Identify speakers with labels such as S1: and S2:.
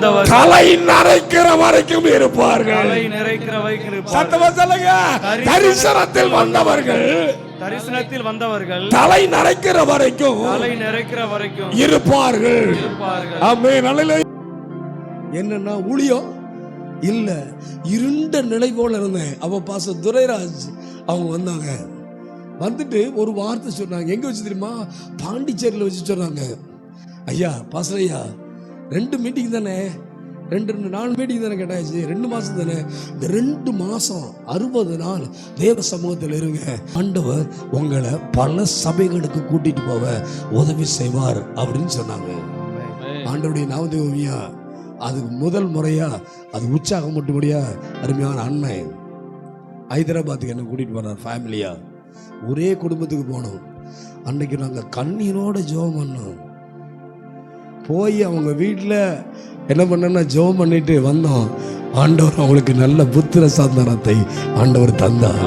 S1: தலை நரைக்கிற வரைக்கும் இருப்பார்கள். சத்தமா சொல்லுங்க. தரிசனத்தில் வந்தவர்கள்.
S2: தரிசனத்தில் வந்தவர்கள்.
S1: தலை நரைக்கிற வரைக்கும்
S2: தலை நிறைக்கிற வரைக்கும்
S1: இருப்பார்கள்.
S2: இருப்பார்கள்.
S1: ஆமே நல்ல என்னன்னா ஊழியம் இல்ல. இருண்ட நிலை போல இருந்தேன். அவ பாச துரைராஜ் அவங்க வந்தாங்க. வந்துட்டு ஒரு வார்த்தை சொன்னாங்க. எங்க வச்சு தெரியுமா? பாண்டிச்சேரியில் வச்சு சொன்னாங்க. ஐயா பாச ஐயா ரெண்டு மீட்டிங் தானே? ரெண்டு ரெண்டு நாலு மீட்டிங் தானே கேட்டாச்சு. ரெண்டு மாசம் தானே? இந்த ரெண்டு மாசம் அறுபது நாள் தேவ சமூகத்தில் இருங்க. ஆண்டவர் உங்களை பல சபைகளுக்கு கூட்டிட்டு போக உதவி செய்வார் அப்படின்னு சொன்னாங்க. ஆண்டவருடைய நாமதேவியா அதுக்கு முதல் முறையா அது உற்சாகம் மட்டுபடியா அருமையான அண்ணன் ஹைதராபாத்துக்கு என்ன கூட்டிட்டு போனார் ஃபேமிலியா ஒரே குடும்பத்துக்கு போனோம். அன்னைக்கு நாங்கள் கண்ணீரோட ஜெபம் பண்ணோம். போய் அவங்க வீட்டில் என்ன பண்ணோம்னா ஜெபம் பண்ணிட்டு வந்தோம். ஆண்டவர் அவங்களுக்கு நல்ல புத்திர சாந்தனத்தை ஆண்டவர் தந்தார்.